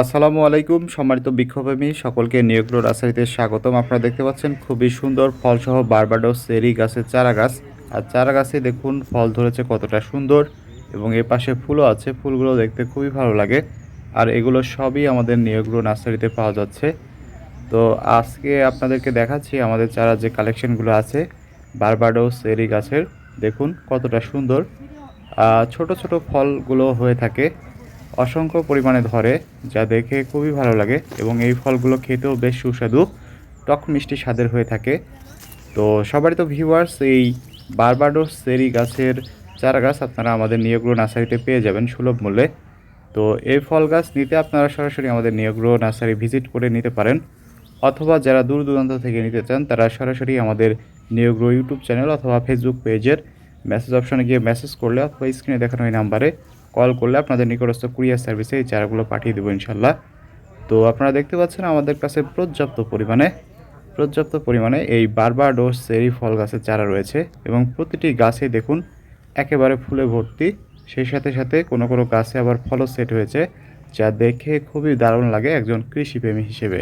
আসসালামু আলাইকুম, সম্মানিত বিক্ষোভপ্রেমী, সকলকে নিয়োগ্র রাসারিতে স্বাগতম। আপনারা দেখতে পাচ্ছেন খুবই সুন্দর ফলসহ বারবাডোস সেরি গাছের চারা গাছ আর চারা গাছে দেখুন, ফল ধরেছে কতটা সুন্দর এবং এ পাশে ফুলও আছে, ফুলগুলো দেখতে খুবই ভালো লাগে। আর এগুলো সবই আমাদের নিয়োগ্র নার্সারিতে পাওয়া যাচ্ছে। তো আজকে আপনাদেরকে দেখাচ্ছি আমাদের চারা যে কালেকশনগুলো আছে, বারবাডোস সেরি গাছের। দেখুন কতটা সুন্দর। ছোট ছোট ফলগুলো হয়ে থাকে। অসংখ্য পরিমাণে ধরে, যা দেখে খুবই ভালো লাগে এবং এই ফলগুলো খেতেও বেশ সুস্বাদু। টক মিষ্টি স্বাদের হয়ে থাকে। তো সবারই তো ভিউয়ার্স এই বারবাডোস সেরি গাছের চারা গাছ আপনারা আমাদের নিয়োগ্র নার্সারিতে পেয়ে যাবেন সুলভ মূল্যে। তো এই ফল গাছ নিতে আপনারা সরাসরি আমাদের নিয়োগ্র নার্সারি ভিজিট করে নিতে পারেন। অথবা যারা দূর দূরান্ত থেকে নিতে চান, তারা সরাসরি আমাদের নিয়োগ্র ইউটিউব চ্যানেল অথবা ফেসবুক পেজের মেসেজ অপশনে গিয়ে মেসেজ করলে অথবা স্ক্রিনে দেখানো এই নাম্বারে কল করলে আপনাদের নিকটস্থ কুরিয়ার সার্ভিসে এই চারাগুলো পাঠিয়ে দেবো ইনশাল্লাহ। তো আপনারা দেখতে পাচ্ছেন আমাদের কাছে পর্যাপ্ত পরিমাণে পর্যাপ্ত পরিমাণে এই বারবাডোস সেরি ফল গাছের চারা রয়েছে এবং প্রতিটি গাছে দেখুন একেবারে ফুলে ভর্তি। সেই সাথে সাথে কোনো কোনো গাছে আবার ফলও সেট হয়েছে, যা দেখে খুবই দারুণ লাগে একজন কৃষিপ্রেমী হিসেবে।